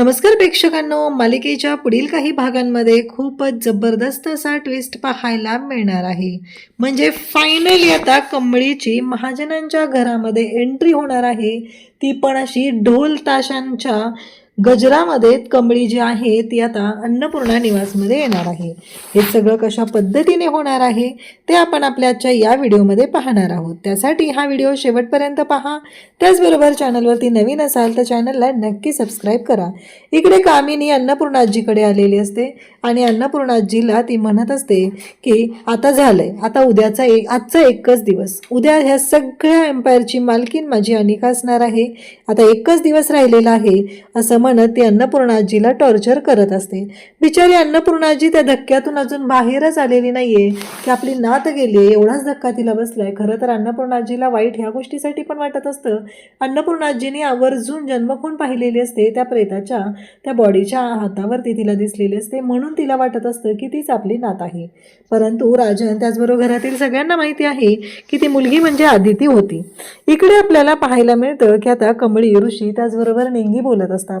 नमस्कार प्रेक्षकांनो मालिकेच्या पुढील काही भागांमध्ये खूपच जबरदस्त असा ट्विस्ट पाहायला मिळणार आहे. म्हणजे फायनली आता कमळीची महाजनांच्या घरामध्ये एंट्री होणार आहे. ती पण अशी ढोल ताशांच्या गजरामध्ये कमळी जी आहे ती आता अन्नपूर्णा निवासमध्ये येणार आहे. हे सगळं कशा पद्धतीने होणार आहे ते आपण आपल्या आजच्या या व्हिडिओमध्ये पाहणार आहोत. त्यासाठी हा व्हिडिओ शेवटपर्यंत पहा. त्याचबरोबर चॅनलवरती नवीन असाल तर चॅनलला नक्की सबस्क्राईब करा. इकडे कामिनी अन्नपूर्णाजीकडे आलेली असते आणि अन्नपूर्णाजीला ती म्हणत असते की आता झालंय. आता उद्याचा एक आजचा एकच दिवस. उद्या ह्या सगळ्या एम्पायरची मालकीन माझी अनिका असणार आहे. आता एकच दिवस राहिलेला आहे असं म्हणत ती अन्नपूर्णाजीला टॉर्चर करत असते. बिचारी अन्नपूर्णाजी त्या धक्क्यातून अजून बाहेरच आलेली नाहीये. की आपली नात गेली एवढाच धक्का तिला बसलाय. खरं तर अन्नपूर्णाजीला वाईट ह्या गोष्टीसाठी पण वाटत असतं. अन्नपूर्णाजीने आवर्जून जन्मखून पाहिलेली असते. त्या प्रेताच्या त्या बॉडीच्या हातावरती तिला दिसलेली असते. म्हणून तिला वाटत असतं की तीच आपली नात आहे. परंतु राजन त्याचबरोबर घरातील सगळ्यांना माहिती आहे की ती मुलगी म्हणजे आदिती होती. इकडे आपल्याला पाहायला मिळतं की आता कमळी ऋषी त्याचबरोबर नेंगी बोलत असतात.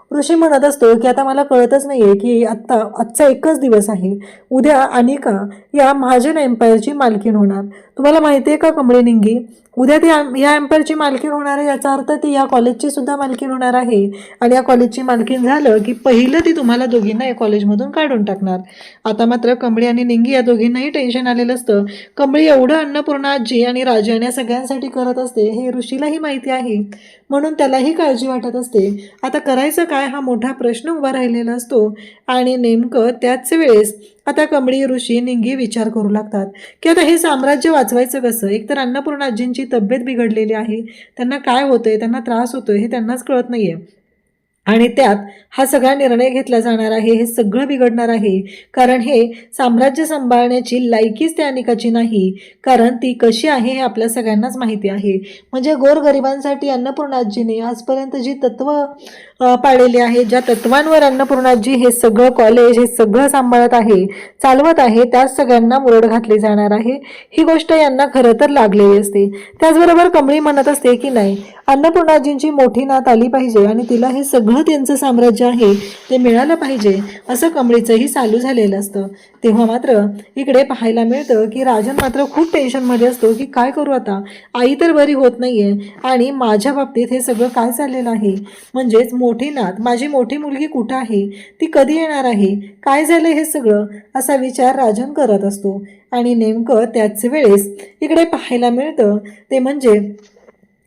ऋषी म्हणत असतो की आता मला कळतच नाहीये की आत्ता आजचा एकच दिवस आहे. उद्या अनिका या महाजन एम्पायरची मालकीण होणार. तुम्हाला माहिती आहे का कमळी निंगी? उद्या ती या एम्पायरची मालकीण होणार आहे याचा अर्थ ती या कॉलेजची सुद्धा मालकीण होणार आहे. आणि या कॉलेजची मालकीण झालं की पहिलं ती तुम्हाला दोघींना या कॉलेजमधून काढून टाकणार. आता मात्र कमळी आणि निंगी या दोघींनाही टेन्शन आलेलं असतं. कमळी एवढं अन्नपूर्णा आजी आणि राजाने या सगळ्यांसाठी करत असते हे ऋषीलाही माहिती आहे. म्हणून त्यालाही काळजी वाटत असते. आता करायचं काय? हा मोठा प्रश्न उभा राहिलेला असतो आणि नेमकं त्याच वेळेस आता कमळी ऋषी निंगी विचार करू लागतात की आता हे साम्राज्य वाचवायचं कसं? एकतर अन्नपूर्णाजींची तब्येत बिघडलेली आहे त्यांना काय होतंय त्यांना त्रास होतोय हे त्यांनाच कळत नाहीये. आणि त्यात हा सगळा निर्णय घेतला जाणार आहे हे सगळं बिघडणार आहे. कारण हे साम्राज्य सांभाळण्याची लायकीच त्या अनिकाची नाही. कारण ती कशी आहे हे आपल्या सगळ्यांनाच माहिती आहे. म्हणजे गोरगरिबांसाठी अन्नपूर्णाजीने आजपर्यंत जी तत्व पाळलेली आहे ज्या तत्वांवर अन्नपूर्णाजी हे सगळं कॉलेज हे सगळं सांभाळत आहे चालवत आहे त्याच सगळ्यांना मुरड घातली जाणार आहे. ही गोष्ट यांना खरं तर लागलेली असते. त्याचबरोबर कमळी म्हणत असते की नाही अन्नपूर्णाजींची मोठी नात आली पाहिजे आणि तिला हे सगळं त्यांचं साम्राज्य आहे ते मिळालं पाहिजे असं कमळीचंही चालू झालेलं असतं. तेव्हा मात्र इकडे पाहायला मिळतं की राजन मात्र खूप टेन्शनमध्ये असतो की काय करू आता? आई तर बरी होत नाहीये आणि माझ्या बाबतीत हे सगळं काय चाललेलं आहे? म्हणजेच मोठी नात माझी मोठी मुलगी कुठं आहे? ती कधी येणार आहे? काय झालं हे सगळं? असा विचार राजन करत असतो. आणि नेमकं त्याच वेळेस इकडे पाहायला मिळतं ते म्हणजे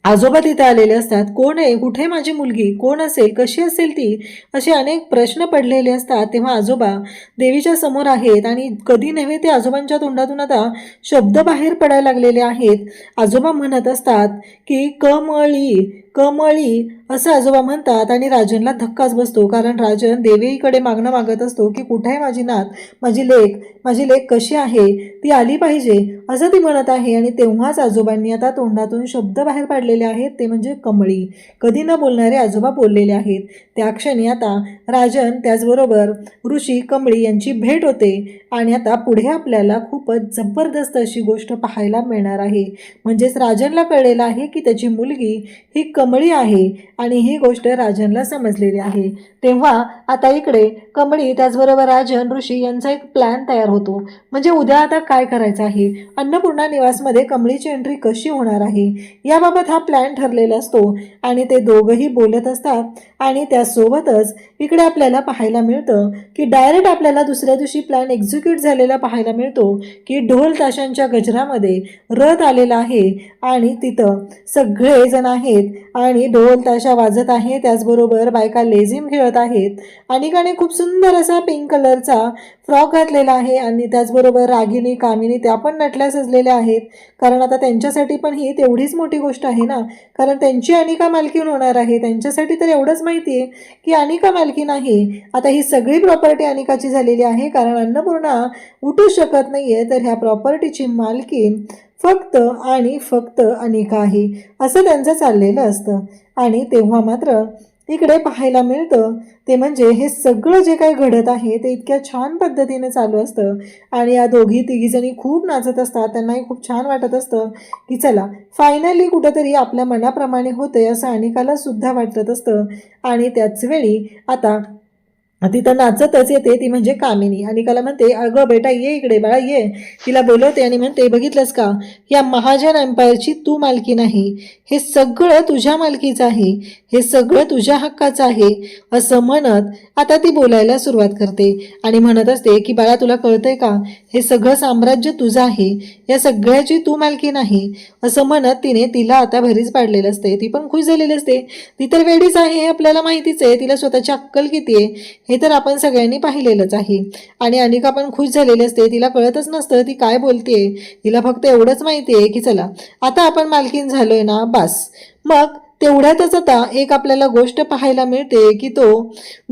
आजोबा तिथे आलेले असतात. कोण आहे? कुठे माझी मुलगी? कोण असेल? कशी असेल ती? असे अनेक प्रश्न पडलेले असतात. तेव्हा आजोबा देवीच्या समोर आहेत आणि कधी नव्हे ते आजोबांच्या तोंडातून आता शब्द बाहेर पडायला लागलेले आहेत. आजोबा म्हणत असतात की कमळी कमळी असं आजोबा म्हणतात आणि राजनला धक्काच बसतो कारण राजन देवीकडे मागणं मागत असतो की कुठे आहे माझी नात? माझी लेख माझी लेख कशी आहे? ती आली पाहिजे? असं ती म्हणत आहे आणि तेव्हाच आजोबांनी आता तोंडातून शब्द बाहेर पाडलेले आहेत ते म्हणजे कमळी. कधी न बोलणारे आजोबा बोललेले आहेत. त्या क्षणी आता राजन त्याचबरोबर ऋषी कमळी यांची भेट होते आणि आता पुढे आपल्याला खूपच जबरदस्त अशी गोष्ट पाहायला मिळणार आहे. म्हणजेच राजनला कळलेलं आहे की त्याची मुलगी ही कमळी आहे आणि ही गोष्ट राजनला समजलेली आहे. तेव्हा आता इकडे कमळी त्याचबरोबर राजन ऋषी यांचा एक प्लॅन तयार होतो. म्हणजे उद्या आता काय करायचं आहे? अन्नपूर्णा निवासमध्ये कमळीची एंट्री कशी होणार आहे? याबाबत हा प्लॅन ठरलेला असतो आणि ते दोघंही बोलत असतात आणि त्यासोबतच इकडे आपल्याला पाहायला मिळतं की डायरेक्ट आपल्याला दुसऱ्या दिवशी प्लॅन एक्झिक्यूट झालेला पाहायला मिळतो की ढोल ताशांच्या गजरामध्ये रथ आलेला आहे आणि तिथं सगळेजण आहेत आणि ढोल ताशा वाजत आहे. त्याचबरोबर बायका लेझिम खेळत आहेत. अनिकाने खूप सुंदर असा पिंक कलरचा फ्रॉक घातलेला आहे आणि त्याचबरोबर रागिनी कामिनी त्या पण नटल्या सजलेल्या आहेत. कारण आता त्यांच्यासाठी पण ही तेवढीच मोठी गोष्ट आहे ना? कारण त्यांची अनिका मालकीण होणार आहे. त्यांच्यासाठी तर एवढंच माहिती आहे की अनिका मालकीण आहे. आता ही सगळी प्रॉपर्टी अनिकाची झालेली आहे. कारण अन्नपूर्णा उठू शकत नाही आहे तर ह्या प्रॉपर्टीची मालकीण फक्त आणि फक्त अनेक आहे असं त्यांचं चाललेलं असतं. आणि तेव्हा मात्र इकडे पाहायला मिळतं ते म्हणजे हे सगळं जे काही घडत आहे ते इतक्या छान पद्धतीने चालू असतं. आणि या दोघी तिघीजणी खूप नाचत असतात त्यांनाही खूप छान वाटत असतं की चला फायनली कुठंतरी आपल्या मनाप्रमाणे होतंय असं अनिकाला सुद्धा वाटत असतं. आणि त्याच वेळी आता तिथं नाचतच येते ती म्हणजे कामिनी. अनिकाला म्हणते अगं बेटा ये इकडे बाळा ये. तिला बोलवते आणि म्हणते बघितलंस का? या महाजन एम्पायरची तू मालकी नाही. हे सगळं तुझ्या मालकीचं आहे. हे सगळं तुझ्या हक्काचं आहे. असं म्हणत आता ती बोलायला सुरुवात करते. आणि म्हणत असते की बाळा तुला कळतंय का? हे सगळं साम्राज्य तुझं आहे. या सगळ्याची तू मालकी नाही. असं म्हणत तिने तिला आता भरीच पाडलेलं असते. ती पण खुश झालेली असते. ती तर वेडीच आहे हे आपल्याला माहितीच आहे. तिला स्वतःची अक्कल किती आहे? हे तर आपण सगळ्यांनी पाहिलेलंच आहे. आणि अनिका पण खुश झालेली असते. तिला कळतच नसतं ती काय बोलते तिला फक्त एवढंच माहिती आहे की चला आता आपण मालकीन झालोय ना बास. मग तेवढ्यातच आता एक आपल्याला गोष्ट पाहायला मिळते की तो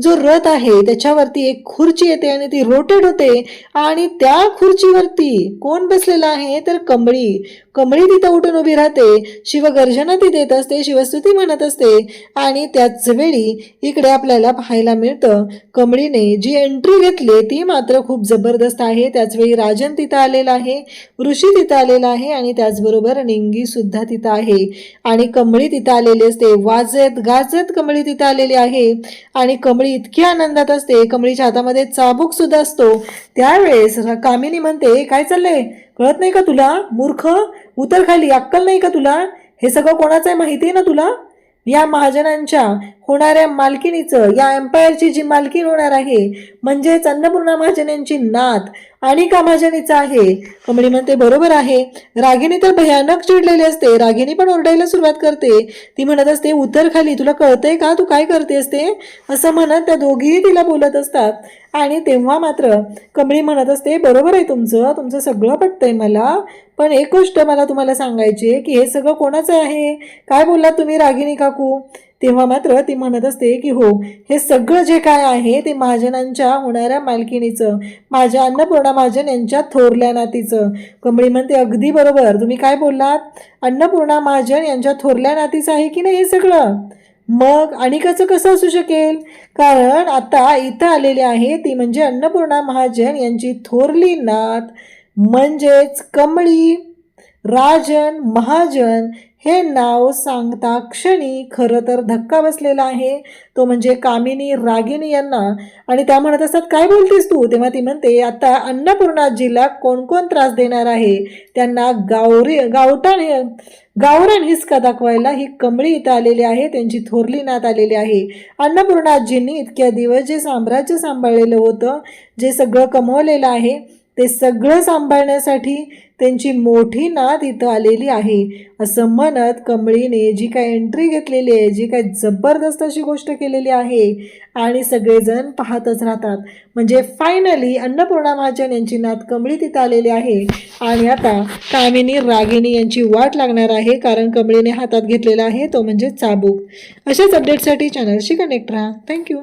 जो रथ आहे त्याच्यावरती एक खुर्ची येते आणि ती रोटेट होते. आणि त्या खुर्चीवरती कोण बसलेला आहे? तर कमळी. कमळी तिथं उठून उभी राहते शिवगर्जना ती देत असते शिवस्तुती म्हणत असते आणि त्याच वेळी इकडे आपल्याला पाहायला मिळतं कमळीने जी एंट्री घेतली ती मात्र खूप जबरदस्त आहे. त्याचवेळी राजन तिथं आलेला आहे ऋषी तिथं आलेला आहे आणि त्याचबरोबर निंगी सुद्धा तिथं आहे. आणि कमळी तिथं आलेली असते. वाजत गाजत कमळी तिथे आलेली आहे. आणि कमळी इतकी आनंदात असते. कमळीच्या हातामध्ये चाबूक सुद्धा असतो. त्यावेळेस कामिनी म्हणते काय चाललंय? कळत नाही का तुला? मूर्ख? उतर खाली. अक्कल नाही का तुला? हे सगळं कोणाचं आहे माहिती आहे ना तुला? या महाजनांच्या होणाऱ्या मालकिणीचं या एम्पायरची जी मालकीण होणार आहे म्हणजेच अन्नपूर्णा महाजन यांची नात. आणि का महाजनीचं आहे. कमळी म्हणते बरोबर आहे. रागिनी तर भयानक चिडलेली असते. रागिनी पण ओरडायला सुरुवात करते. ती म्हणत असते उतर खाली. तुला कळतंय का? तू काय करतेस ते असं म्हणत त्या दोघीही तिला बोलत असतात. आणि तेव्हा मात्र कमळी म्हणत असते बरोबर आहे तुमचं. तुमचं सगळं पटतंय मला. पण एक गोष्ट मला तुम्हाला सांगायची आहे की हे सगळं कोणाचं आहे? काय बोललात तुम्ही रागिनी काकू? तेव्हा मात्र ती म्हणत असते की हो हे सगळं जे काय आहे ते महाजनांच्या होणाऱ्या मालकिनीचं माझ्या अन्नपूर्णा महाजन यांच्या थोरल्या नातीचं. कमळी म्हणते अगदी बरोबर. तुम्ही काय बोललात? अन्नपूर्णा महाजन यांच्या थोरल्या नातीचं आहे की नाही हे सगळं? मग आणि कसं कसं असू शकेल? कारण आता इथं आलेले आहे ती म्हणजे अन्नपूर्णा महाजन यांची थोरली नात म्हणजेच कमळी. राजन महाजन हे नाव सांगता क्षणी खरं तर धक्का बसलेला आहे. तो म्हणजे कामिनी रागिनी यांना. आणि त्या म्हणत असतात काय बोलतेस तू? तेव्हा ती म्हणते आता अन्नपूर्णाजीला कोण कोण त्रास देणार आहे? त्यांना गावरी गावठाण गावरण हिसका दाखवायला ही कमळी इथं आलेली आहे त्यांची थोरली नात आलेली आहे. अन्नपूर्णाजींनी इतक्या दिवस जे साम्राज्य सांभाळलेलं होतं जे सगळं कमवलेलं आहे ते सगळं सांभाळण्यासाठी त्यांची मोठी नात इथं आलेली आहे. असं म्हणत कमळीने जी काय एंट्री घेतलेली आहे जी काय जबरदस्त अशी गोष्ट केलेली आहे आणि सगळेजण पाहतच राहतात. म्हणजे फायनली अन्नपूर्णा महाजन यांची नात कमळी तिथं आलेली आहे. आणि आता कामिनी रागिनी यांची वाट लागणार आहे कारण कमळीने हातात घेतलेला आहे तो म्हणजे चाबूक. अशाच अपडेटसाठी चॅनलशी कनेक्ट राहा. थँक्यू